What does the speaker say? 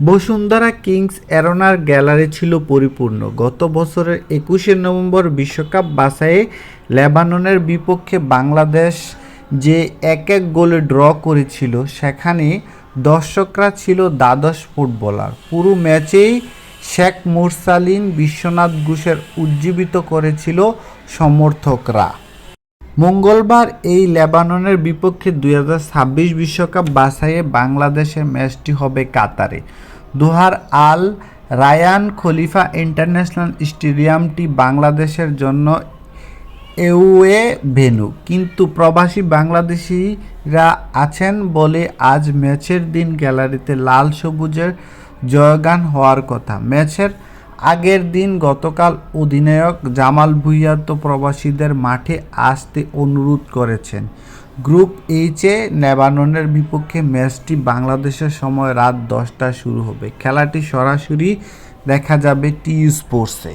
Bashundhara Kings অ্যারোনার gallery ছিল পরিপূর্ণ। গত বছরের একুশে নভেম্বর বিশ্বকাপ বাছাইয়ে লেবাননের বিপক্ষে বাংলাদেশ যে এক এক গোলে ড্র করেছিল, সেখানে দর্শকরা ছিল দ্বাদশ ফুটবলার। পুরো ম্যাচেই শেখ মুরসালিন বিশ্বনাথ ঘোষের উজ্জীবিত করেছিল সমর্থকরা। মঙ্গলবার এই লেবাননের বিপক্ষে দুই ছাব্বিশ বিশ্বকাপ বাছাইয়ে বাংলাদেশের ম্যাচটি হবে কাতারে। দোহার আল রায়ান খলিফা ইন্টারন্যাশনাল স্টেডিয়ামটি বাংলাদেশের জন্য এওয়ে ভেনু, কিন্তু প্রবাসী বাংলাদেশিরা আছেন বলে আজ ম্যাচের দিন গ্যালারিতে লাল সবুজের জয়গান হওয়ার কথা। ম্যাচের আগের দিন গতকাল অধিনায়ক জামাল ভুঁইয়া তো প্রবাসীদের মাঠে আসতে অনুরোধ করেছেন। গ্রুপ এইচে লেবাননের বিপক্ষে ম্যাচটি বাংলাদেশের সময় রাত দশটায় শুরু হবে। খেলাটি সরাসরি দেখা যাবে টি স্পোর্টসে।